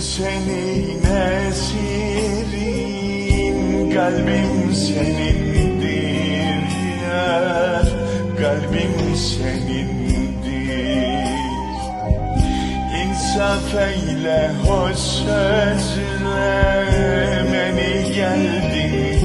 senin esirin Kalbim senindir yar Kalbim senindir. İnsaf eyle hoş sözle Beni geldindir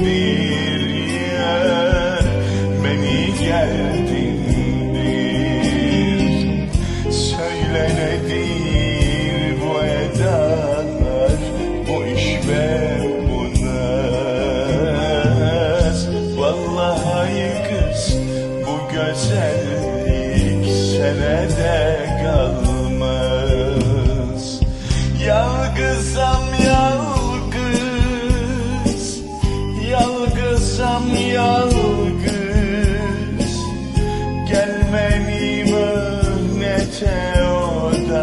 Yalgızam yalgız Gelmeni mühnete oda.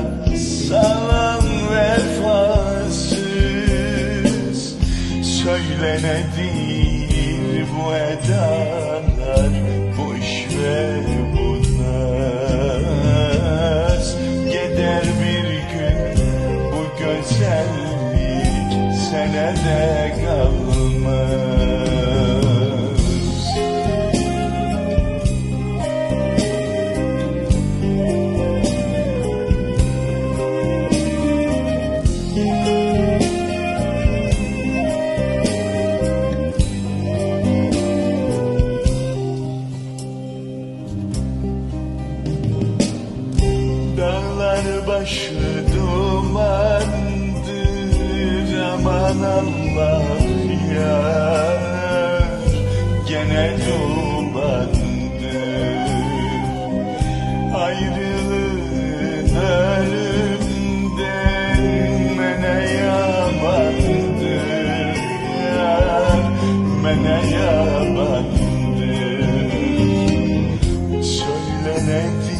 Salam vefasız Söyle nedir bu edalar Bu iş başı dumandır aman Allah yar. Gene dumandır Ayrılığın ölümden mene yamandır yar. Mene yamandır Söyle nedir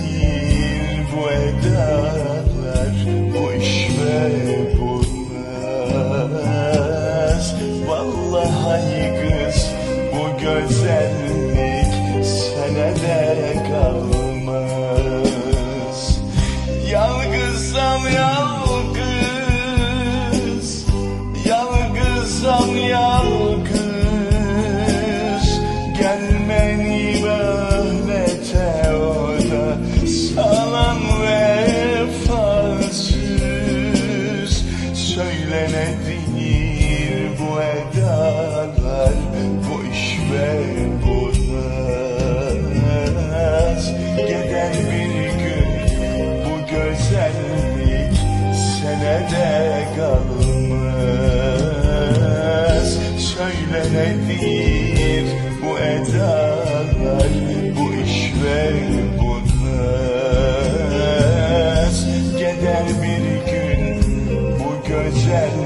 naz Vallahi kız bu güzellik Senede kalmaz Söyle nedir bu edalar Bu iş ve bu naz. Gider bir gün bu güzellik Senede kalmaz. Söyle nedir bu edalar said.